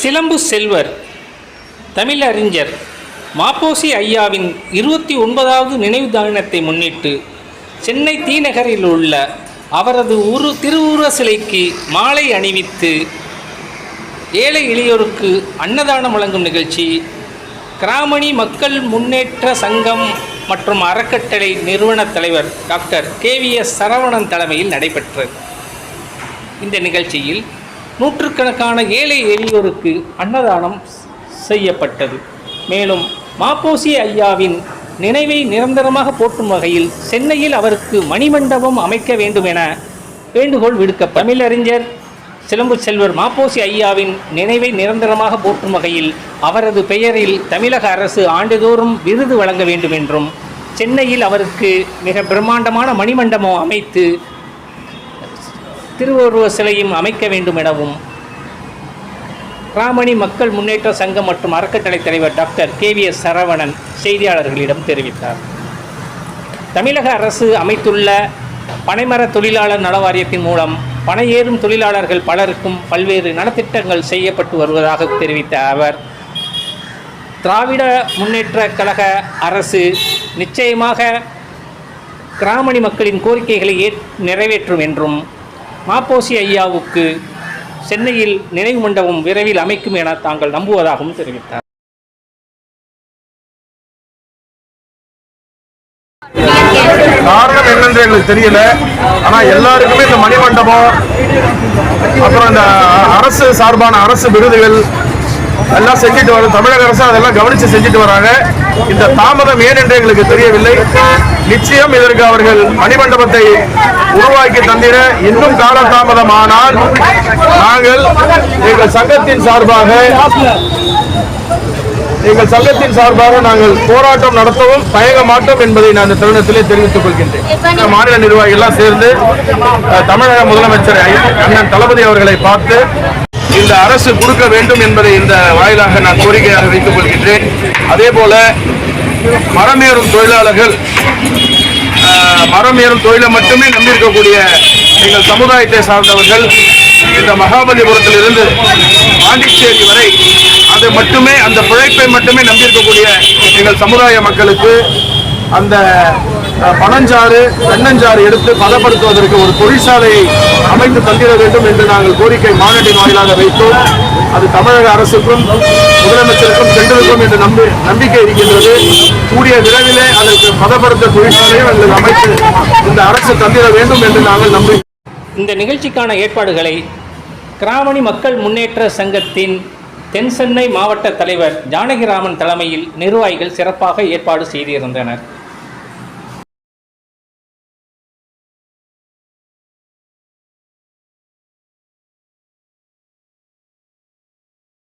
சிலம்பு செல்வர் தமிழறிஞர் மாப்போசி ஐயாவின் இருபத்தி ஒன்பதாவது நினைவு தினத்தை முன்னிட்டு சென்னை தீநகரில் உள்ள அவரது உரு திருவுருவ சிலைக்கு மாலை அணிவித்து ஏழை எளியோருக்கு அன்னதானம் வழங்கும் நிகழ்ச்சி. கிராமணி மக்கள் முன்னேற்ற சங்கம் மற்றும் அறக்கட்டளை நிறுவன தலைவர் டாக்டர் கேவிஎஸ் சரவணன் தலைமையில் நடைபெற்றது. இந்த நிகழ்ச்சியில் நூற்றுக்கணக்கான ஏழை எளியோருக்கு அன்னதானம் செய்யப்பட்டது. மேலும் மாப்போசி ஐயாவின் நினைவை நிரந்தரமாக போற்றும் வகையில் சென்னையில் அவருக்கு மணிமண்டபம் அமைக்க வேண்டும் என வேண்டுகோள் விடுக்க தமிழறிஞர் சிலம்பு செல்வர் மாப்போசி ஐயாவின் நினைவை நிரந்தரமாக போற்றும் வகையில் அவரது பெயரில் தமிழக அரசு ஆண்டுதோறும் விருது வழங்க வேண்டும் என்றும் சென்னையில் அவருக்கு மிக பிரம்மாண்டமான மணிமண்டபம் அமைத்து திருவருவ சிலையும் அமைக்க வேண்டும் எனவும் ராமணி மக்கள் முன்னேற்ற சங்கம் மற்றும் அறக்கட்டளை தலைவர் டாக்டர் கே விஎஸ் சரவணன் செய்தியாளர்களிடம் தெரிவித்தார். தமிழக அரசு அமைத்துள்ள பனைமர தொழிலாளர் நல வாரியத்தின் மூலம் பனை ஏறும் தொழிலாளர்கள் பலருக்கும் பல்வேறு நலத்திட்டங்கள் செய்யப்பட்டு வருவதாக தெரிவித்த அவர் திராவிட முன்னேற்ற கழக அரசு நிச்சயமாக கிராமணி மக்களின் கோரிக்கைகளை ஏ நிறைவேற்றும் என்றும் மாப்போசி ஐயாவுக்கு சென்னையில் நினைவு மண்டபம் விரைவில் அமைக்கும் என தாங்கள் நம்புவதாகவும் தெரிவித்தார். காரணம் என்னன்னு எங்களுக்கு தெரியல. ஆனா எல்லாருக்குமே இந்த மணிமண்டபம் அப்புறம் இந்த அரசு சார்பான அரசு விருதுகள் எல்லாம் செஞ்சுட்டு வர தமிழக அரசு அதெல்லாம் கவனித்து செஞ்சுட்டு வராங்க. இந்த தாமதம் ஏன் என்று எங்களுக்கு தெரியவில்லை. நிச்சயம் இதற்கு அவர்கள் மணிமண்டபத்தை உருவாக்கி தந்திர இன்னும் காலதாமதம் ஆனால் நாங்கள் எங்கள் சங்கத்தின் சார்பாக எங்கள் சங்கத்தின் சார்பாக நாங்கள் போராட்டம் நடத்தவும் தயங்க மாட்டோம் என்பதை நான் இந்த தருணத்திலே தெரிவித்துக் கொள்கின்றேன். மாநில நிர்வாகிகள் எல்லாம் சேர்ந்து தமிழக முதலமைச்சர் அண்ணன் தளபதி அவர்களை பார்த்து இந்த அரசு கொடுக்க வேண்டும் என்பதை இந்த வாயிலாக நான் கோரிக்கையாக வைத்துக் கொள்கின்றேன். அதே போல மரமேறும் தொழிலாளர்கள் மரம் ஏறும் தொழிலை மட்டுமே நம்பியிருக்கக்கூடிய எங்கள் சமுதாயத்தை சார்ந்தவர்கள் இந்த மகாபலிபுரத்தில் இருந்து பாண்டிச்சேரி வரை அது மட்டுமே அந்த பிழைப்பை மட்டுமே நம்பியிருக்கக்கூடிய எங்கள் சமுதாய மக்களுக்கு அந்த பனஞ்சாறு தென்னஞ்சாறு எடுத்து பதப்படுத்துவதற்கு ஒரு தொழிற்சாலையை அமைத்து தந்திட வேண்டும் என்று நாங்கள் கோரிக்கை மாநாட்டின் வாயிலாக வைத்தோம். அது தமிழக அரசுக்கும் முதலமைச்சருக்கும் சென்றிருக்கும் என்று நம்பி நம்பிக்கை இருக்கின்றது. கூடிய விரைவிலே அதற்கு பதப்படுத்த தொழிற்சாலையும் எங்களுக்கு அமைத்து இந்த அரசு தந்திட வேண்டும் என்று நாங்கள் நம்பி இந்த நிகழ்ச்சிக்கான ஏற்பாடுகளை கிராமணி மக்கள் முன்னேற்ற சங்கத்தின் தென் சென்னை மாவட்ட தலைவர் ஜானகிராமன் தலைமையில் நிர்வாகிகள் சிறப்பாக ஏற்பாடு செய்திருந்தனர்.